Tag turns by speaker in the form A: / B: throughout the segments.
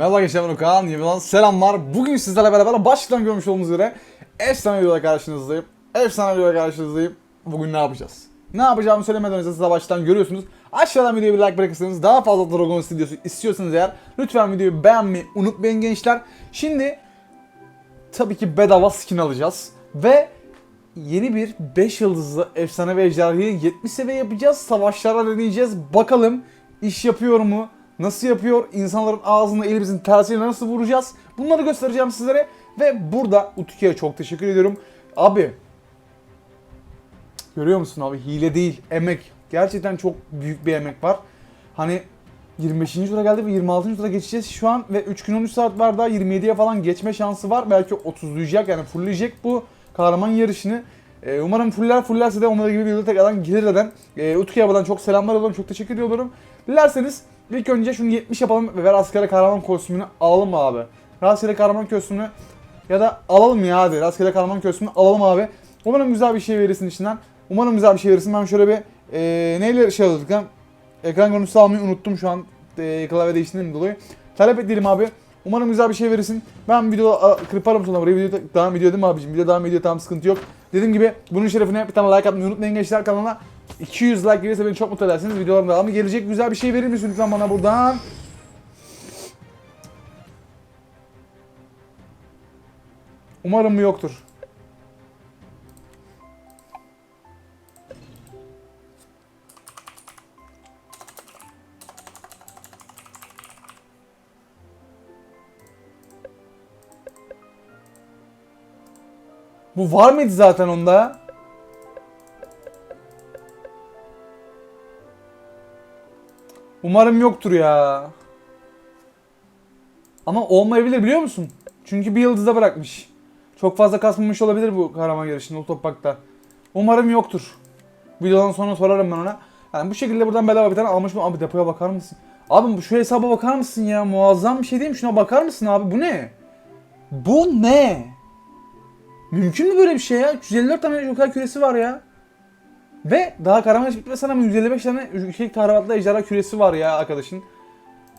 A: Merhaba gençler ben Okan, Yemilan selamlar. Bugün sizlerle beraber baştan görmüş olduğunuz üzere efsane videoda karşınızdayım. Efsane videoda karşınızdayım. Bugün ne yapacağız? Ne yapacağımı söylemeden önce siz de baştan görüyorsunuz. Aşağıdan videoya bir like bırakırsanız daha fazla Dragon videosu istiyorsanız eğer lütfen videoyu beğenmeyi unutmayın gençler. Şimdi tabii ki bedava skin alacağız. Ve yeni bir 5 yıldızlı efsane ve ejderhayı 70 seviye yapacağız. Savaşlara deneyeceğiz. Bakalım iş yapıyor mu? Nasıl yapıyor? İnsanların ağzını elimizin tersiyle nasıl vuracağız? Bunları göstereceğim sizlere. Ve burada Utki'ye çok teşekkür ediyorum. Abi Görüyor musun abi? Hile değil, emek. Gerçekten çok büyük bir emek var. Hani 25. tura geldi ve 26. tura geçeceğiz şu an ve 3 gün 13 saat var daha 27'ye falan geçme şansı var. Belki 30'layacak yani fullleyecek bu kahraman yarışını. Ee, umarım fuller fullerse de onlara gibi bir yılda tekrardan gelir neden. Ee, Utku Yaba'dan çok selamlar alıyorum. Çok teşekkür ediyorum. Dilerseniz ilk önce şunu 70 yapalım ve rastgele kahraman kostümünü alalım abi? Rastgele kahraman kostümünü ya da alalım ya hadi. Rastgele kahraman kostümünü alalım abi. Umarım güzel bir şey verirsin içinden. Umarım güzel bir şey verirsin. Ben şöyle bir e, neyle şey alıyorduk lan? Ekran görüntüsü almayı unuttum şu an. E, klavye değiştirdiğim dolayı. Talep edelim abi. Umarım güzel bir şey verirsin. Ben video kırparım sonra buraya. Video devam ediyor değil mi abicim? Video devam ediyor tamam sıkıntı yok. Dediğim gibi bunun şerefine bir tane like atmayı unutmayın gençler kanalına. 200 like gelirse beni çok mutlu edersiniz. Videoların devamı gelecek. Güzel bir şey verir misin lütfen bana buradan? Umarım bu yoktur. Bu var mıydı zaten onda? Umarım yoktur ya. Ama olmayabilir biliyor musun? Çünkü bir yıldızda bırakmış. Çok fazla kasmamış olabilir bu kahraman yarışında o toprakta. Umarım yoktur. Videodan sonra sorarım ben ona. Yani bu şekilde buradan bedava bir tane almış mı? Abi depoya bakar mısın? Abi şu hesaba bakar mısın ya? Muazzam bir şey değil mi? Şuna bakar mısın abi? Bu ne? Bu ne? Mümkün mü böyle bir şey ya? 354 tane Joker küresi var ya. Ve daha kahraman hiç bitmesen ama 155 tane şey tahribatlı ejderha küresi var ya arkadaşın.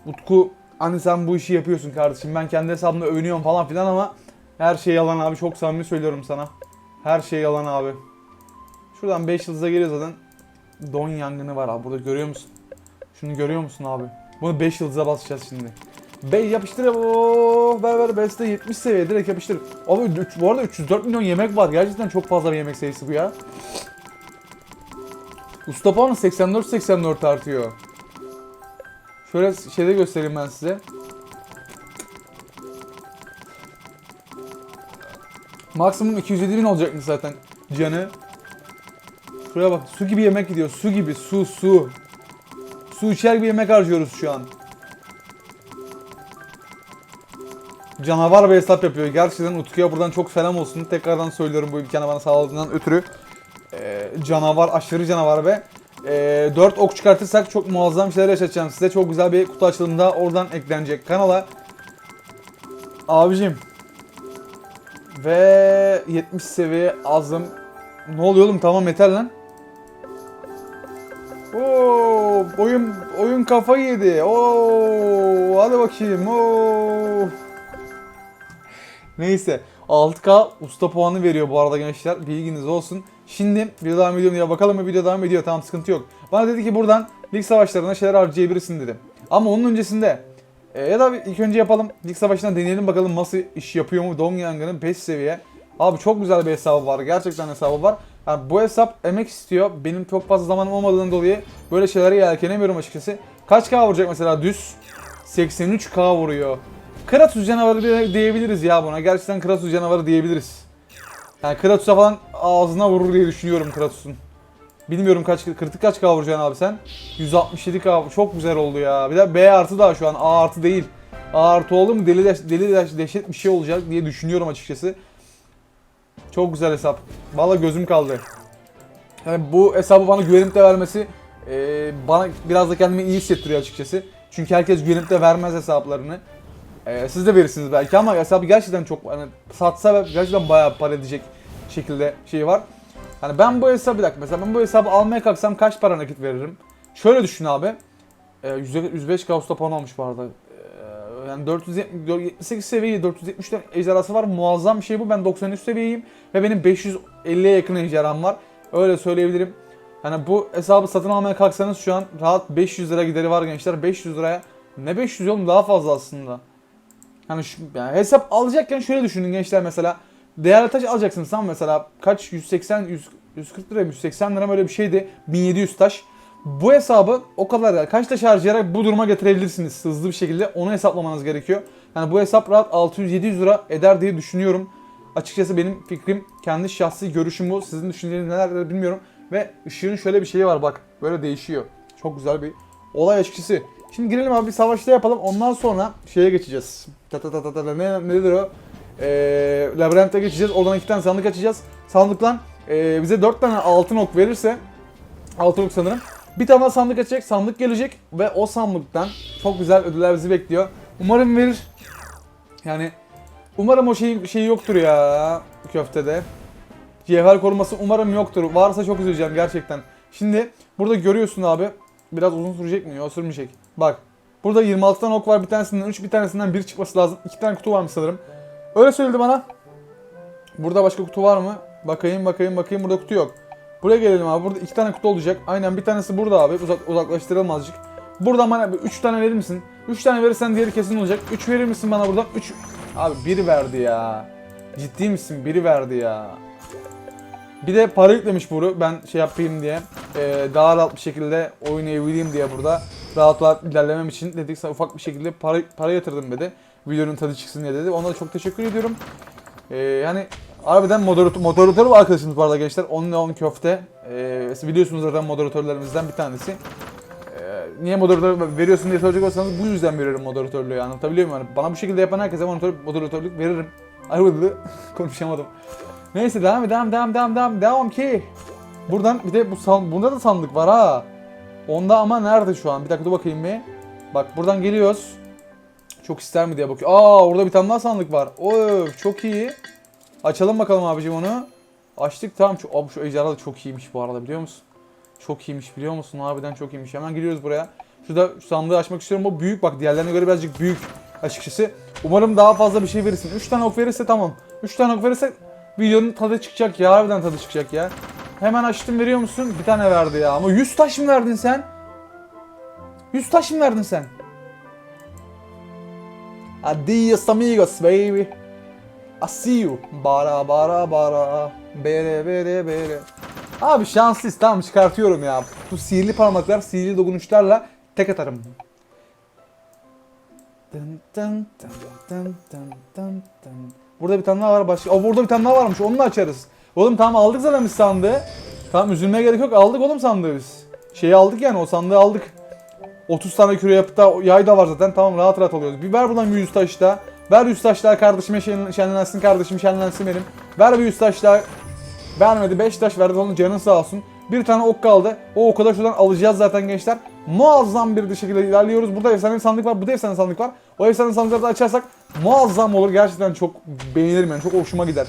A: Utku hani sen bu işi yapıyorsun kardeşim. Ben kendi hesabımda övünüyorum falan filan ama her şey yalan abi. Çok samimi söylüyorum sana. Her şey yalan abi. Şuradan 5 yıldıza geliyor zaten. Don yangını var abi. Burada görüyor musun? Şunu görüyor musun abi? Bunu 5 yıldıza basacağız şimdi. Bey yapıştır o ver ver beste 70 seviye direkt yapıştır. Abi bu arada 304 milyon yemek var. Gerçekten çok fazla bir yemek sayısı bu ya. Usta puanı 84-84 artıyor. Şöyle şeyde göstereyim ben size. Maksimum 207 bin olacakmış zaten canı. Şuraya bak su gibi yemek gidiyor. Su gibi su su. Su içer gibi yemek harcıyoruz şu an. Canavar bir hesap yapıyor. Gerçekten Utku'ya buradan çok selam olsun. Tekrardan söylüyorum bu imkanı bana sağladığından ötürü. Canavar, aşırı canavar ve e, 4 ok çıkartırsak çok muazzam şeyler yaşatacağım size. Çok güzel bir kutu açılımında oradan eklenecek kanala. Abicim. Ve 70 seviye azım. Ne oluyor oğlum tamam yeter lan. Oo, oyun oyun kafa yedi. Oo, hadi bakayım. Oo. Neyse 6K usta puanı veriyor bu arada gençler. Bilginiz olsun. Şimdi video devam ediyor diye bakalım mı video devam ediyor. Tamam sıkıntı yok. Bana dedi ki buradan lig savaşlarına şeyler harcayabilirsin dedi. Ama onun öncesinde e, ya da ilk önce yapalım. Lig savaşından deneyelim bakalım nasıl iş yapıyor mu Dong Yang'ın 5 seviye. Abi çok güzel bir hesabı var. Gerçekten hesabı var. Yani bu hesap emek istiyor. Benim çok fazla zamanım olmadığından dolayı böyle şeylere yelkenemiyorum açıkçası. Kaç K vuracak mesela düz? 83K vuruyor. Kratos canavarı diye- diyebiliriz ya buna. Gerçekten Kratos canavarı diyebiliriz. Yani Kratos'a falan ağzına vurur diye düşünüyorum Kratos'un. Bilmiyorum kaç kritik kaç K abi sen? 167 K çok güzel oldu ya. Bir de B artı daha şu an A artı değil. A artı oldu mu deli, deş- deli deş- dehşet bir şey olacak diye düşünüyorum açıkçası. Çok güzel hesap. Valla gözüm kaldı. Yani bu hesabı bana güvenip de vermesi e, bana biraz da kendimi iyi hissettiriyor açıkçası. Çünkü herkes güvenip de vermez hesaplarını. E, siz de verirsiniz belki ama hesabı gerçekten çok hani satsa gerçekten bayağı para edecek şekilde şey var. Hani ben bu hesabı bir dakika mesela ben bu hesabı almaya kalksam kaç para nakit veririm? Şöyle düşün abi. E, 105 K usta puan olmuş bu arada. E, Yani 478 seviye 474 ejderhası var. Muazzam bir şey bu. Ben 93 seviyeyim ve benim 550'ye yakın ejderham var. Öyle söyleyebilirim. Yani bu hesabı satın almaya kalksanız şu an rahat 500 lira gideri var gençler. 500 liraya ne 500 oğlum daha fazla aslında. Hani şu, yani hesap alacakken şöyle düşünün gençler mesela. Değerli taş alacaksın sen mesela kaç 180 100, 140 lira 180 lira böyle bir şeydi 1700 taş. Bu hesabı o kadar yani kaç taş harcayarak bu duruma getirebilirsiniz hızlı bir şekilde onu hesaplamanız gerekiyor. Yani bu hesap rahat 600-700 lira eder diye düşünüyorum. Açıkçası benim fikrim kendi şahsi görüşüm bu. Sizin düşünceleriniz neler bilmiyorum. Ve ışığın şöyle bir şeyi var bak böyle değişiyor. Çok güzel bir olay açıkçası. Şimdi girelim abi savaşta yapalım. Ondan sonra şeye geçeceğiz. Ta ta ta ta ta ne, nedir o? Ee, labirente geçeceğiz. Oradan iki tane sandık açacağız. Sandıktan ee, bize dört tane altın ok verirse altın ok sanırım. Bir tane daha sandık açacak. Sandık gelecek ve o sandıktan çok güzel ödüller bizi bekliyor. Umarım verir. Yani umarım o şey şey yoktur ya köftede. Cevher koruması umarım yoktur. Varsa çok üzüleceğim gerçekten. Şimdi burada görüyorsun abi. Biraz uzun sürecek mi? Yok sürmeyecek. Bak. Burada 26 tane ok var. Bir tanesinden 3, bir tanesinden 1 çıkması lazım. 2 tane kutu varmış sanırım. Öyle söyledi bana. Burada başka kutu var mı? Bakayım bakayım bakayım. Burada kutu yok. Buraya gelelim abi. Burada 2 tane kutu olacak. Aynen bir tanesi burada abi. Uzak, uzaklaştıralım azıcık. Buradan bana 3 tane verir misin? 3 tane verirsen diğeri kesin olacak. 3 verir misin bana buradan? 3 Abi biri verdi ya. Ciddi misin? Biri verdi ya. Bir de para yüklemiş bunu ben şey yapayım diye. Ee, daha rahat bir şekilde oynayabileyim diye burada. Rahat rahat ilerlemem için dedik sana ufak bir şekilde para, para yatırdım dedi. Videonun tadı çıksın diye dedi. Ona da çok teşekkür ediyorum. Ee, yani harbiden moderatör, moderatör var arkadaşımız bu arada gençler. 10 on köfte. Ee, biliyorsunuz zaten moderatörlerimizden bir tanesi. Ee, niye moderatör veriyorsun diye soracak olsanız bu yüzden veriyorum moderatörlüğü anlatabiliyor muyum? Yani bana bu şekilde yapan herkese moderatör, moderatörlük veririm. Ayrıldı. Konuşamadım. Neyse devam devam devam devam devam devam ki. Buradan bir de bu san, bunda da sandık var ha. Onda ama nerede şu an? Bir dakika dur bakayım bir. Bak buradan geliyoruz. Çok ister mi diye bakıyor. Aa orada bir tane daha sandık var. Öf çok iyi. Açalım bakalım abicim onu. Açtık tamam. Şu, abi şu ejderha da çok iyiymiş bu arada biliyor musun? Çok iyiymiş biliyor musun? Harbiden çok iyiymiş. Hemen giriyoruz buraya. Şurada şu sandığı açmak istiyorum. Bu büyük bak diğerlerine göre birazcık büyük açıkçası. Umarım daha fazla bir şey verirsin. 3 tane ok verirse tamam. 3 tane ok verirse videonun tadı çıkacak ya. Harbiden tadı çıkacak ya. Hemen açtım veriyor musun? Bir tane verdi ya. Ama 100 taş mı verdin sen? 100 taş mı verdin sen? Adios amigos baby. I see you. Bara bara bara. Bere bere bere. Abi şanslıyız tamam çıkartıyorum ya. Bu sihirli parmaklar, sihirli dokunuşlarla tek atarım. Dın dın dın dın dın dın dın. Burada bir tane daha var başka. O burada bir tane daha varmış. Onu da açarız. Oğlum tamam aldık zaten biz sandığı. Tamam üzülmeye gerek yok. Aldık oğlum sandığı biz. Şeyi aldık yani o sandığı aldık. 30 tane küre yapıp da yay da var zaten. Tamam rahat rahat alıyoruz. Bir ver buradan bir 100 taş daha. Ver 100 taş daha kardeşime şen- şenlensin kardeşim şenlensin benim. Ver bir 100 taş daha. Vermedi 5 taş verdi onun canın sağ olsun. Bir tane ok kaldı. O oku da şuradan alacağız zaten gençler. Muazzam bir şekilde ilerliyoruz. Burada efsane sandık var. Burada efsane sandık var. O efsane sandıkları açarsak muazzam olur. Gerçekten çok beğenirim yani. Çok hoşuma gider.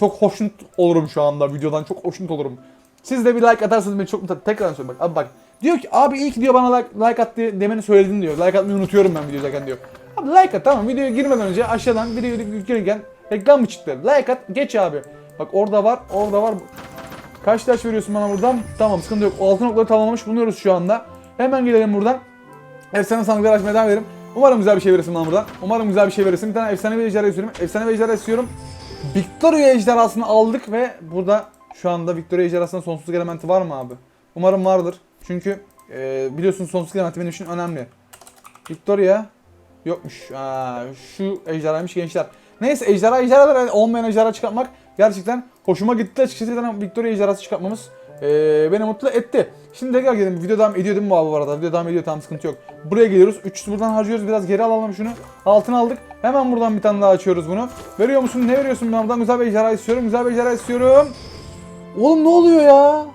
A: Çok hoşnut olurum şu anda videodan. Çok hoşnut olurum. Siz de bir like atarsanız beni çok mutlu Tekrar söylüyorum bak. Abi bak. Diyor ki abi ki diyor bana like, like at diye demeni söyledin diyor. Like atmayı unutuyorum ben video izlerken diyor. Abi like at tamam videoya girmeden önce aşağıdan videoya yüklenirken reklam mı çıktı? Like at geç abi. Bak orada var orada var. Kaç taş veriyorsun bana buradan? Tamam sıkıntı yok. O altın okları tamamlamış bulunuyoruz şu anda. Hemen gelelim buradan. Efsane sandıklar açmaya devam edelim. Umarım güzel bir şey verirsin bana buradan. Umarım güzel bir şey verirsin. Bir tane efsane bir ejderha istiyorum. Efsane bir ejderha istiyorum. Victoria ejderhasını aldık ve burada şu anda Victoria ejderhasının sonsuzluk elementi var mı abi? Umarım vardır. Çünkü e, biliyorsunuz sonsuzluk elementi benim için önemli. Victoria yokmuş. Aa, şu ejderhaymış gençler. Neyse ejderha ejderhalar olmayan ejderha çıkartmak gerçekten hoşuma gitti açıkçası. Zaten Victoria ejderhası çıkartmamız e, beni mutlu etti. Şimdi tekrar gelelim. Video devam ediyor değil mi abi bu arada? Video devam ediyor tamam sıkıntı yok. Buraya geliyoruz. 300 buradan harcıyoruz. Biraz geri alalım şunu. Altını aldık. Hemen buradan bir tane daha açıyoruz bunu. Veriyor musun? Ne veriyorsun? Ben buradan güzel bir ejderha istiyorum. Güzel bir ejderha istiyorum. Oğlum ne oluyor ya?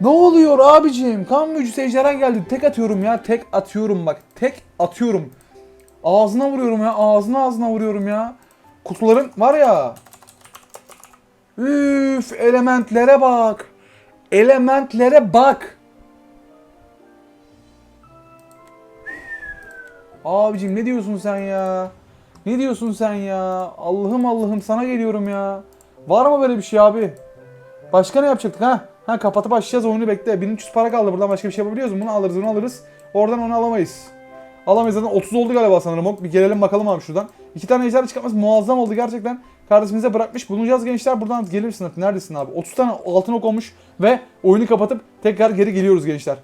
A: Ne oluyor abicim? Kan büyücüsü ejderha geldi. Tek atıyorum ya. Tek atıyorum bak. Tek atıyorum. Ağzına vuruyorum ya. Ağzına ağzına vuruyorum ya. Kutuların var ya. Üf elementlere bak. Elementlere bak. Abicim ne diyorsun sen ya? Ne diyorsun sen ya? Allah'ım Allah'ım sana geliyorum ya. Var mı böyle bir şey abi? Başka ne yapacaktık ha? Ha kapatıp açacağız oyunu bekle. 1300 para kaldı buradan başka bir şey yapabiliyoruz mu? Bunu alırız bunu alırız. Oradan onu alamayız. Alamayız zaten 30 oldu galiba sanırım. Bir gelelim bakalım abi şuradan. İki tane ejder çıkartması muazzam oldu gerçekten. Kardeşimize bırakmış bulunacağız gençler. Buradan gelir artık? Neredesin abi? 30 tane altın ok olmuş ve oyunu kapatıp tekrar geri geliyoruz gençler.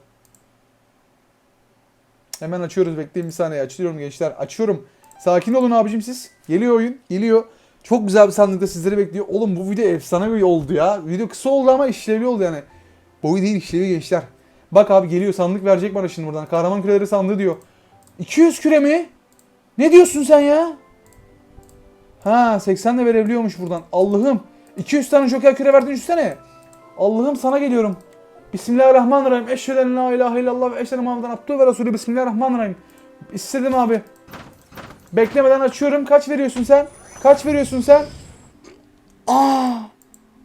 A: Hemen açıyoruz. Bekleyin bir saniye. Açıyorum gençler. Açıyorum. Sakin olun abicim siz. Geliyor oyun. Geliyor. Çok güzel bir sandıkta sizleri bekliyor. Oğlum bu video efsane bir oldu ya. Video kısa oldu ama işlevli oldu yani. Boyu değil işlevi gençler. Bak abi geliyor sandık verecek bana şimdi buradan. Kahraman küreleri sandığı diyor. 200 küre mi? Ne diyorsun sen ya? Ha 80 de verebiliyormuş buradan. Allah'ım. 200 tane joker küre verdin üstüne. Allah'ım sana geliyorum. Bismillahirrahmanirrahim. Eşhedü en la ilahe illallah ve eşhedü Muhammeden abdühü ve resulü. Bismillahirrahmanirrahim. İstedim abi. Beklemeden açıyorum. Kaç veriyorsun sen? Kaç veriyorsun sen? Aa!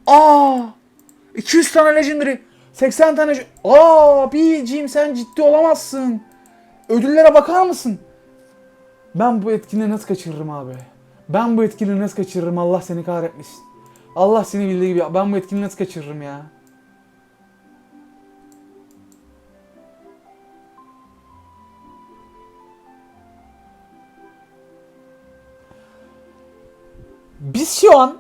A: Aa! 200 tane legendary. 80 tane... Aa! Bicim sen ciddi olamazsın. Ödüllere bakar mısın? Ben bu etkinliği nasıl kaçırırım abi? Ben bu etkinliği nasıl kaçırırım? Allah seni kahretmesin. Allah seni bildiği gibi. Ben bu etkinliği nasıl kaçırırım ya? Biz şu an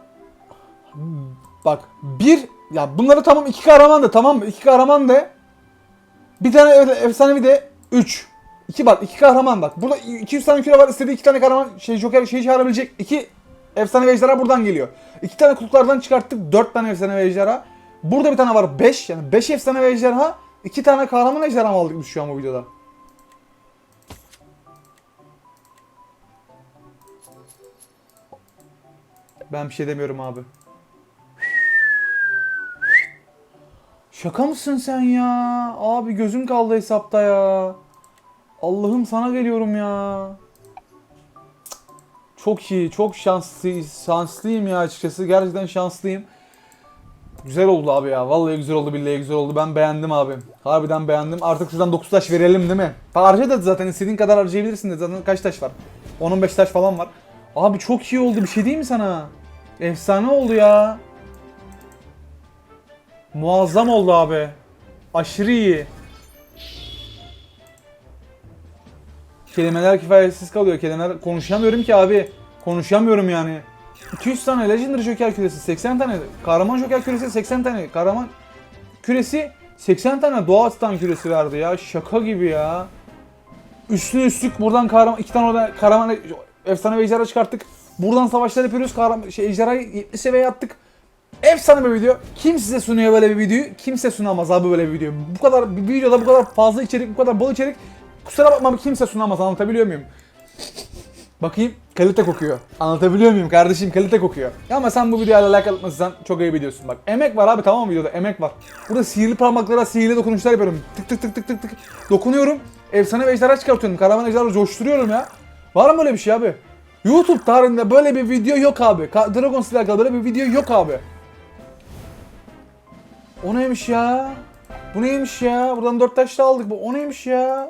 A: bak bir ya bunları tamam iki kahraman da tamam mı? İki kahraman da bir tane ev- efsanevi de 3. İki bak iki kahraman bak. Burada 200 tane küre var. istediği iki tane kahraman şey Joker şeyi çağırabilecek. iki efsane ve ejderha buradan geliyor. İki tane kutuklardan çıkarttık. Dört tane efsane ve ejderha. Burada bir tane var. Beş yani beş efsane ve ejderha. iki tane kahraman ejderha aldık biz şu an bu videoda? Ben bir şey demiyorum abi. Şaka mısın sen ya? Abi gözüm kaldı hesapta ya. Allah'ım sana geliyorum ya. Çok iyi, çok şanslı, şanslıyım ya açıkçası. Gerçekten şanslıyım. Güzel oldu abi ya. Vallahi güzel oldu, billahi güzel oldu. Ben beğendim abi. Harbiden beğendim. Artık şuradan 9 taş verelim değil mi? Harca da zaten istediğin kadar harcayabilirsin de. Zaten kaç taş var? 10-15 taş falan var. Abi çok iyi oldu. Bir şey değil mi sana? Efsane oldu ya. Muazzam oldu abi. Aşırı iyi. Kelimeler kifayetsiz kalıyor. Kelimeler konuşamıyorum ki abi. Konuşamıyorum yani. 200 tane Legendary Joker küresi, 80 tane kahraman Joker küresi, 80 tane kahraman küresi, 80 tane doğa titan küresi verdi ya. Şaka gibi ya. Üstüne üstlük buradan kahraman iki tane orada kahraman efsane ve ejderha çıkarttık. Buradan savaşlar yapıyoruz. Kahraman şey ejderhayı 70 seviyeye attık. Efsane bir video. Kim size sunuyor böyle bir videoyu? Kimse sunamaz abi böyle bir videoyu. Bu kadar bir videoda bu kadar fazla içerik, bu kadar bol içerik. Kusura bakma kimse sunamaz. Anlatabiliyor muyum? Bakayım kalite kokuyor. Anlatabiliyor muyum kardeşim kalite kokuyor. Ya ama sen bu videoyla like atmazsan çok ayıp ediyorsun bak. Emek var abi tamam mı videoda emek var. Burada sihirli parmaklara sihirli dokunuşlar yapıyorum. Tık tık tık tık tık tık. Dokunuyorum. Efsane ve ejderha çıkartıyorum. Karavan ejderha coşturuyorum ya. Var mı böyle bir şey abi? YouTube tarihinde böyle bir video yok abi. Dragon Slayer kadar böyle bir video yok abi. O neymiş ya? Bu neymiş ya? Buradan dört taş da aldık. Bu o neymiş ya?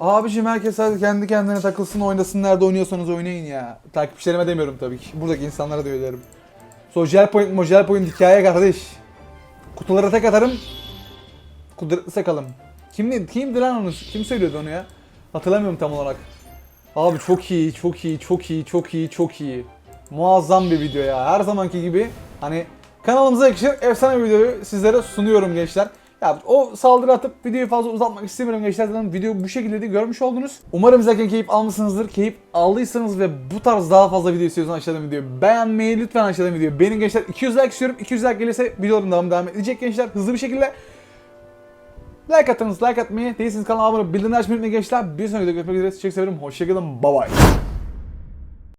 A: Abicim herkes hadi kendi kendine takılsın oynasın nerede oynuyorsanız oynayın ya. Takipçilerime demiyorum tabii ki. Buradaki insanlara da söylerim. Social point, mojel point hikaye kardeş. Kutulara tek atarım. Kudretli sakalım. Kim, kimdi lan onu? Kim söylüyordu onu ya? Hatırlamıyorum tam olarak. Abi çok iyi, çok iyi, çok iyi, çok iyi, çok iyi. Muazzam bir video ya. Her zamanki gibi hani kanalımıza yakışır efsane bir videoyu sizlere sunuyorum gençler. Ya o saldırı atıp videoyu fazla uzatmak istemiyorum gençler. Zaten video bu şekilde de görmüş oldunuz. Umarım izlerken keyif almışsınızdır. Keyif aldıysanız ve bu tarz daha fazla video istiyorsanız aşağıdan videoyu beğenmeyi lütfen aşağıdan videoyu beğenin gençler. 200 like istiyorum. 200 like gelirse videolarım devam, devam edecek gençler. Hızlı bir şekilde. Like atınız, like atmayı, değilseniz kanala abone olup bildirimleri açmayı unutmayın gençler. Bir sonraki videoda görüşmek üzere. Çok severim. Hoşçakalın. Bye bye.